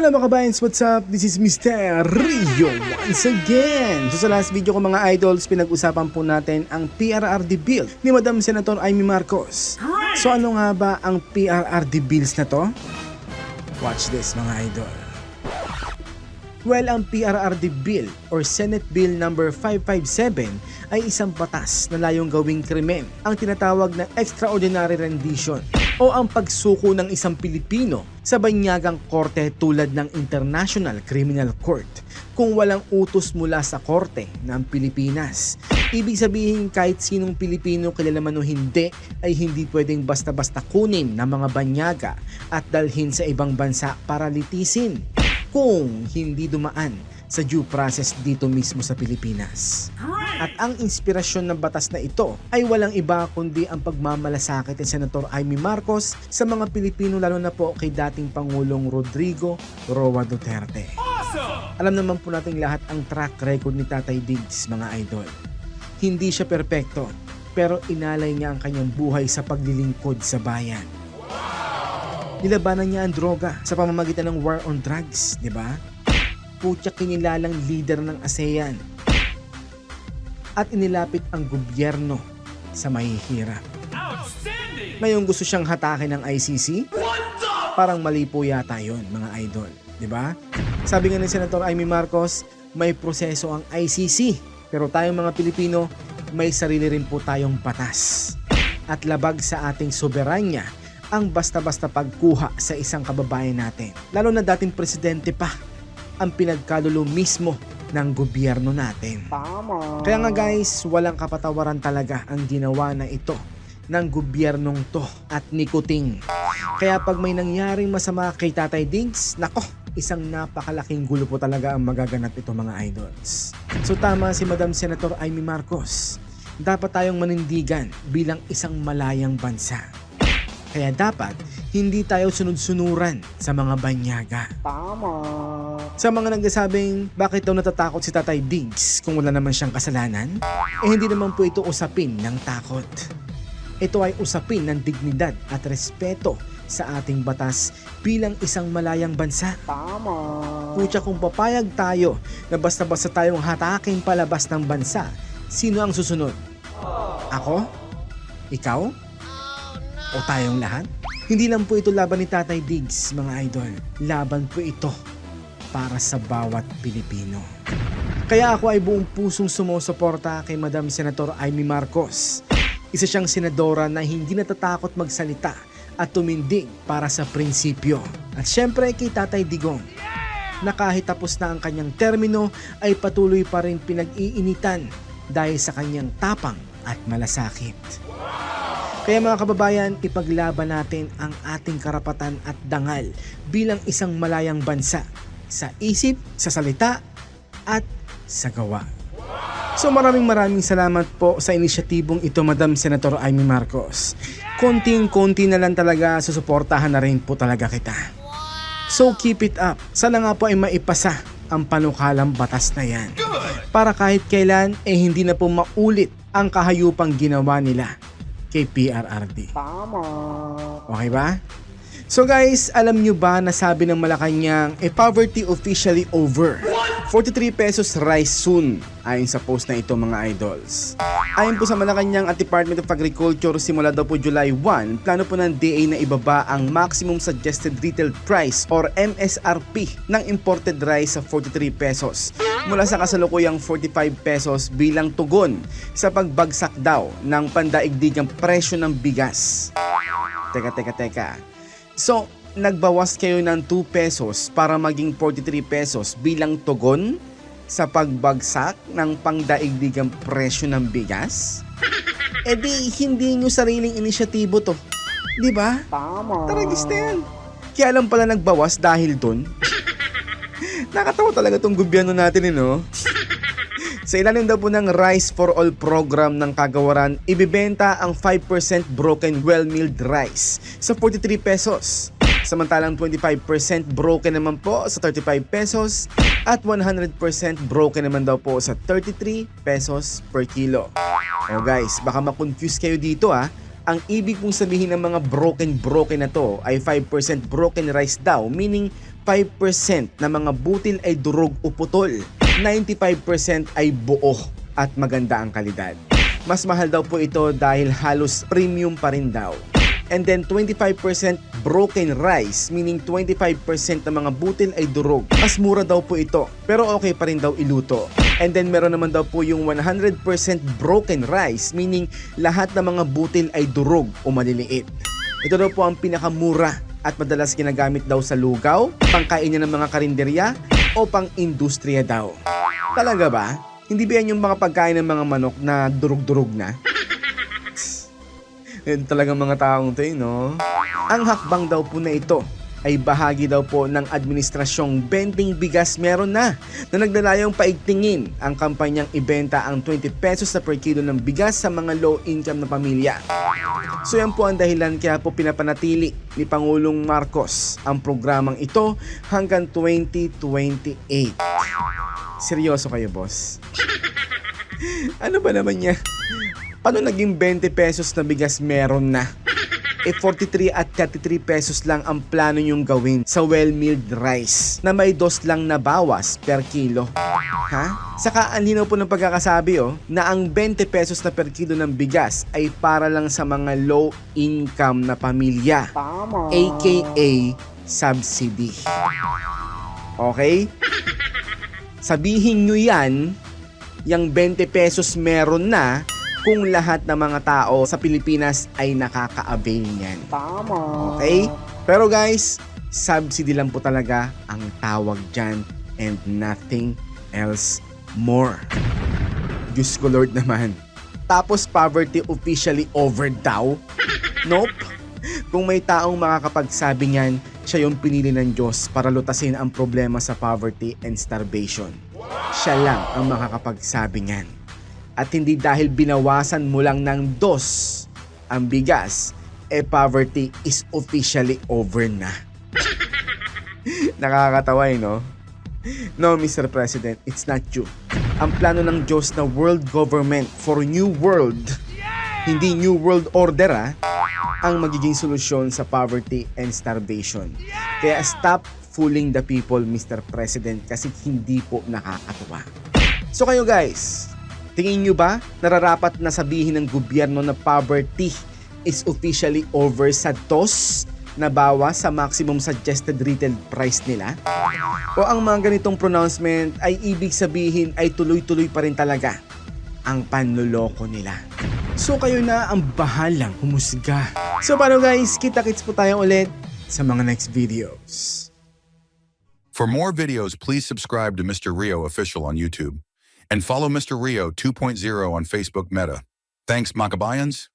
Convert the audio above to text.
Hello mga kabayans, what's up? This is Mr. Rio once again. So sa last video ko mga idols, pinag-usapan po natin ang PRRD bill ni Madam Senator Amy Marcos. So ano nga ba ang PRRD bills na to? Watch this mga idol. Well, ang PRRD Bill or Senate Bill number 557 ay isang batas na layong gawing krimen ang tinatawag na extraordinary rendition o ang pagsuko ng isang Pilipino sa banyagang korte tulad ng International Criminal Court kung walang utos mula sa korte ng Pilipinas. Ibig sabihin kahit sinong Pilipino kilala man o hindi ay hindi pwedeng basta-basta kunin ng mga banyaga at dalhin sa ibang bansa para litisin kung hindi dumaan sa due process dito mismo sa Pilipinas. At ang inspirasyon ng batas na ito ay walang iba kundi ang pagmamalasakit ni Senator Amy Marcos sa mga Pilipino lalo na po kay dating Pangulong Rodrigo Roa Duterte. Alam naman po nating lahat ang track record ni Tatay Diggs mga idol. Hindi siya perpekto pero inalay niya ang kanyang buhay sa paglilingkod sa bayan nilabanan niya ang droga sa pamamagitan ng war on drugs, di ba? Putya kinilalang leader ng ASEAN. At inilapit ang gobyerno sa mahihirap. Ngayon gusto siyang hatakin ng ICC? Parang mali po yata yun, mga idol. Di ba? Sabi nga ni Senator Amy Marcos, may proseso ang ICC. Pero tayong mga Pilipino, may sarili rin po tayong batas. At labag sa ating soberanya ang basta-basta pagkuha sa isang kababayan natin. Lalo na dating presidente pa ang pinagkalulo mismo ng gobyerno natin. Tama. Kaya nga guys, walang kapatawaran talaga ang ginawa na ito ng gobyernong to at ni Kuting. Kaya pag may nangyaring masama kay Tatay Diggs, nako, isang napakalaking gulo po talaga ang magaganap ito mga idols. So tama si Madam Senator Amy Marcos. Dapat tayong manindigan bilang isang malayang bansa. Kaya dapat hindi tayo sunod-sunuran sa mga banyaga. Tama. Sa mga nagsasabing bakit daw natatakot si Tatay Diggs kung wala naman siyang kasalanan, eh hindi naman po ito usapin ng takot. Ito ay usapin ng dignidad at respeto sa ating batas bilang isang malayang bansa. Tama. Kutya kung papayag tayo na basta-basta tayong hataking palabas ng bansa, sino ang susunod? Ako? Ikaw? O tayong lahat? Hindi lang po ito laban ni Tatay Diggs, mga idol. Laban po ito para sa bawat Pilipino. Kaya ako ay buong pusong sumusuporta kay Madam Senator Amy Marcos. Isa siyang senadora na hindi natatakot magsalita at tumindig para sa prinsipyo. At syempre kay Tatay Digong na kahit tapos na ang kanyang termino ay patuloy pa rin pinag-iinitan dahil sa kanyang tapang at malasakit. Kaya mga kababayan, ipaglaban natin ang ating karapatan at dangal bilang isang malayang bansa sa isip, sa salita, at sa gawa. So maraming maraming salamat po sa inisyatibong ito Madam Senator Amy Marcos. Konting-konti na lang talaga susuportahan na rin po talaga kita. So keep it up. Sana nga po ay maipasa ang panukalang batas na yan. Para kahit kailan eh hindi na po maulit ang kahayupang ginawa nila kay PRRD. Tama. Okay ba? So guys, alam nyo ba na sabi ng Malacanang, eh poverty officially over. 43 pesos rice soon, ayon sa post na ito mga idols. Ayon po sa Malacanang at Department of Agriculture, simula daw po July 1, plano po ng DA na ibaba ang maximum suggested retail price or MSRP ng imported rice sa 43 pesos mula sa kasalukuyang 45 pesos bilang tugon sa pagbagsak daw ng pandaigdigang presyo ng bigas. Teka, teka, teka. So, nagbawas kayo ng 2 pesos para maging 43 pesos bilang tugon sa pagbagsak ng pangdaigdigang presyo ng bigas? E di, hindi nyo sariling inisyatibo to. Di ba? Tama. Taragis na yan. Kaya lang pala nagbawas dahil dun. Nakatawa talaga tong gobyerno natin eh, no? Sa ilalim daw po ng Rice for All program ng kagawaran, ibibenta ang 5% broken well-milled rice sa 43 pesos. Samantalang 25% broken naman po sa 35 pesos at 100% broken naman daw po sa 33 pesos per kilo. O guys, baka makonfuse kayo dito ah. Ang ibig pong sabihin ng mga broken broken na to ay 5% broken rice daw, meaning 5% na mga butil ay durog o putol. 95% ay buo at maganda ang kalidad. Mas mahal daw po ito dahil halos premium pa rin daw. And then 25% broken rice, meaning 25% ng mga butil ay durog. Mas mura daw po ito, pero okay pa rin daw iluto. And then meron naman daw po yung 100% broken rice, meaning lahat ng mga butil ay durog o maliliit. Ito daw po ang pinakamura at madalas ginagamit daw sa lugaw, pangkain ng mga karinderya, o pang-industriya daw. Talaga ba? Hindi ba yan yung mga pagkain ng mga manok na durug-durug na? Yan talagang mga taong to eh, no? Ang hakbang daw po na ito ay bahagi daw po ng administrasyong bending bigas meron na na naglalayong paigtingin ang kampanyang ibenta ang 20 pesos na per kilo ng bigas sa mga low income na pamilya. So yan po ang dahilan kaya po pinapanatili ni Pangulong Marcos ang programang ito hanggang 2028. Seryoso kayo, boss? ano ba naman niya? Paano naging 20 pesos na bigas meron na? E 43 at 33 pesos lang ang plano nyong gawin sa well-milled rice na may dos lang na bawas per kilo. Ha? Saka ang linaw po ng pagkakasabi oh, na ang 20 pesos na per kilo ng bigas ay para lang sa mga low income na pamilya. AKA subsidy. Okay? Sabihin nyo yan, yung 20 pesos meron na kung lahat ng mga tao sa Pilipinas ay nakaka-avail niyan. Tama. Okay? Pero guys, subsidy lang po talaga ang tawag dyan and nothing else more. Diyos ko Lord naman. Tapos poverty officially over daw? Nope. Kung may taong makakapagsabi niyan, siya yung pinili ng Diyos para lutasin ang problema sa poverty and starvation. Siya lang ang makakapagsabi niyan. At hindi dahil binawasan mo lang ng dos ang bigas, eh poverty is officially over na. Nakakatawa eh, no? No, Mr. President, it's not you. Ang plano ng Diyos na world government for new world, hindi new world order ah, ang magiging solusyon sa poverty and starvation. Kaya stop fooling the people, Mr. President, kasi hindi po nakakatuwa. So kayo guys, tingin nyo ba nararapat na sabihin ng gobyerno na poverty is officially over sa TOS na bawas sa maximum suggested retail price nila? O ang mga ganitong pronouncement ay ibig sabihin ay tuloy-tuloy pa rin talaga ang panloloko nila. So kayo na ang bahalang humusga. So paano guys, kita-kits po tayo ulit sa mga next videos. For more videos, please subscribe to Mr. Rio Official on YouTube and follow Mr. Rio 2.0 on Facebook Meta. Thanks, Makabayans.